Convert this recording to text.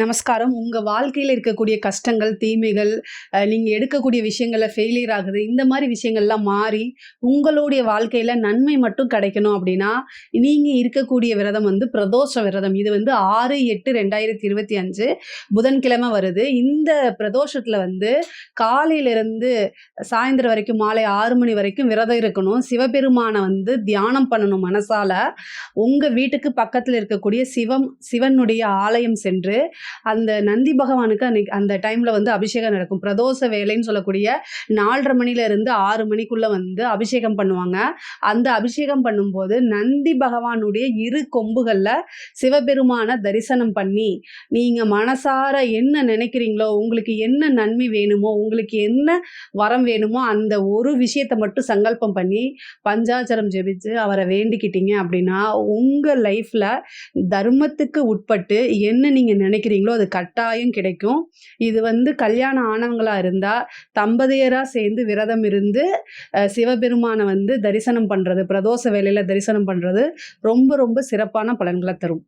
நமஸ்காரம். உங்கள் வாழ்க்கையில் இருக்கக்கூடிய கஷ்டங்கள், தீமைகள், நீங்கள் எடுக்கக்கூடிய விஷயங்களில் ஃபெயிலியர் ஆகுது. இந்த மாதிரி விஷயங்கள்லாம் மாறி, உங்களுடைய வாழ்க்கையில் நன்மை மட்டும் கிடைக்கணும் அப்படின்னா நீங்கள் இருக்கக்கூடிய விரதம் வந்து பிரதோஷ விரதம். இது வந்து 6/8/2025 புதன்கிழமை வருது. இந்த பிரதோஷத்தில் வந்து காலையிலிருந்து சாயந்தரம் வரைக்கும், மாலை ஆறு மணி வரைக்கும் விரதம் இருக்கணும். சிவபெருமானை வந்து தியானம் பண்ணணும் மனசால. உங்கள் வீட்டுக்கு பக்கத்தில் இருக்கக்கூடிய சிவம் சிவனுடைய ஆலயம் சென்று அந்த நந்தி பகவானுக்கு அன்னைக்கு அந்த டைம்ல வந்து அபிஷேகம் நடக்கும். பிரதோஷ வேலைன்னு சொல்லக்கூடிய 4:30 மணிலேருந்து 6 மணிக்குள்ள வந்து அபிஷேகம் பண்ணுவாங்க. அந்த அபிஷேகம் பண்ணும்போது நந்தி பகவானுடைய இரு கொம்புகள்ல சிவபெருமான தரிசனம் பண்ணி, நீங்க மனசார என்ன நினைக்கிறீங்களோ, உங்களுக்கு என்ன நன்மை வேணுமோ, உங்களுக்கு என்ன வரம் வேணுமோ, அந்த ஒரு விஷயத்தை மட்டும் சங்கல்பம் பண்ணி, பஞ்சாச்சரம் ஜெபிச்சு அவரை வேண்டிக்கிட்டீங்க அப்படின்னா உங்க லைஃப்ல தர்மத்துக்கு உட்பட்டு என்ன நீங்க நினைக்கிறீங்களோ, அது கட்டாயம் கிடைக்கும். இது வந்து கல்யாணம் ஆனவங்களாக இருந்தால் தம்பதியராக சேர்ந்து விரதம் இருந்து, சிவபெருமானை வந்து தரிசனம் பண்ணுறது பிரதோஷ வேலையில் தரிசனம் பண்ணுறது ரொம்ப ரொம்ப சிறப்பான பலன்களை தரும்.